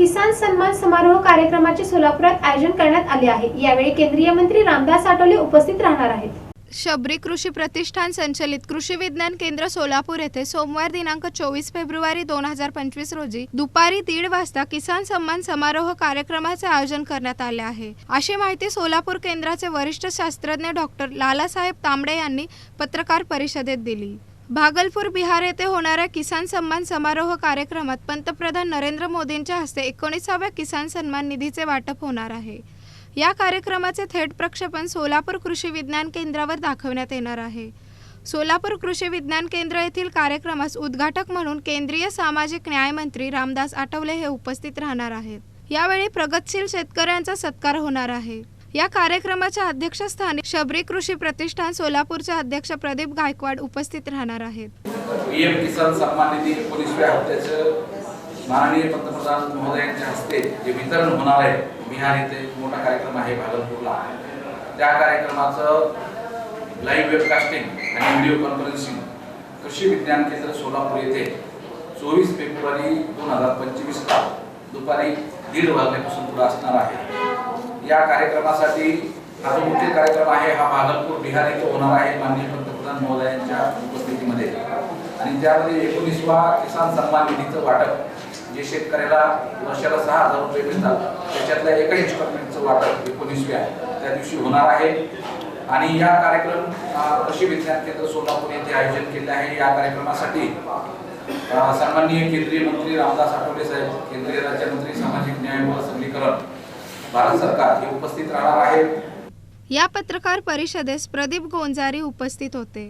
किसान सन्मान समारोह कार्यक्रमाचे सोलापुरात आयोजन करण्यात आले आहे. यावेळी केंद्रीय मंत्री रामदास आठवले उपस्थित राहणार आहेत. शबरी कृषी प्रतिष्ठान संचलित कृषी विज्ञान केंद्र सोलापूर येथे सोमवार दिनांक चोवीस फेब्रुवारी दोन हजार पंचवीस रोजी दुपारी दीड वाजता किसान सन्मान समारोह कार्यक्रमाचे आयोजन करण्यात आले आहे. अशी माहिती सोलापूर केंद्राचे वरिष्ठ शास्त्रज्ञ डॉक्टर लालासाहेब तांबडे यांनी पत्रकार परिषदेत दिली. भागलपूर बिहार येथे होणाऱ्या किसान सन्मान समारोह कार्यक्रमात पंतप्रधान नरेंद्र मोदींच्या हस्ते एकोणीसाव्या किसान सन्मान निधीचे वाटप होणार आहे. या कार्यक्रमाचे थेट प्रक्षेपण सोलापूर कृषी विज्ञान केंद्रावर दाखवण्यात येणार आहे. सोलापूर कृषी विज्ञान केंद्र येथील कार्यक्रमास उद्घाटक म्हणून केंद्रीय सामाजिक न्याय मंत्री रामदास आठवले हे उपस्थित राहणार आहेत. यावेळी प्रगतशील शेतकऱ्यांचा सत्कार होणार आहे. या कार्यक्रमाच्या अध्यक्षस्थानी शबरी कृषी प्रतिष्ठान सोलापूरचे अध्यक्ष प्रदीप गायकवाड उपस्थित राहणार आहेत. पीएम किसान सन्मान निधी एकोणीसव्या हप्त्याचं माननीय पंतप्रधान महोदयांच्या हस्ते जे वितरण होणार आहे बिहार येथे मोठा कार्यक्रम आहे भागलपूरला. त्या कार्यक्रमाचं लाईव्ह वेबकास्टिंग आणि व्हिडिओ कॉन्फरन्सिंग कृषी विज्ञान केंद्र सोलापूर येथे चोवीस फेब्रुवारी दोन हजार पंचवीसला दुपारी दीड वाजल्यापासून पुढे असणार आहे. या कार्यक्रमासाठी हा जो मुख्य कार्यक्रम आहे. हा भागलपूर बिहार येथे होणार आहे माननीय पंतप्रधान महोदयांच्या उपस्थितीमध्ये. आणि त्यामध्ये एकोणीसवा किसान सन्मान निधीचं वाटप जे शेतकऱ्याला वर्षाला सहा हजार रुपये मिळतात. त्याच्यातल्या एका इन्स्टॉलमेंटचं वाटप एकोणीसव्या त्या दिवशी होणार आहे. आणि या कार्यक्रम कृषी विज्ञान केंद्र सोलापूर येथे आयोजन केले आहे. या कार्यक्रमासाठी सन्माननीय केंद्रीय मंत्री रामदास आठवले साहेब केंद्रीय राज्यमंत्री सामाजिक न्याय व सबलीकरण भारत सरकार हे उपस्थित राहणार आहे. या पत्रकार परिषदेस प्रदीप गोंजारी उपस्थित होते.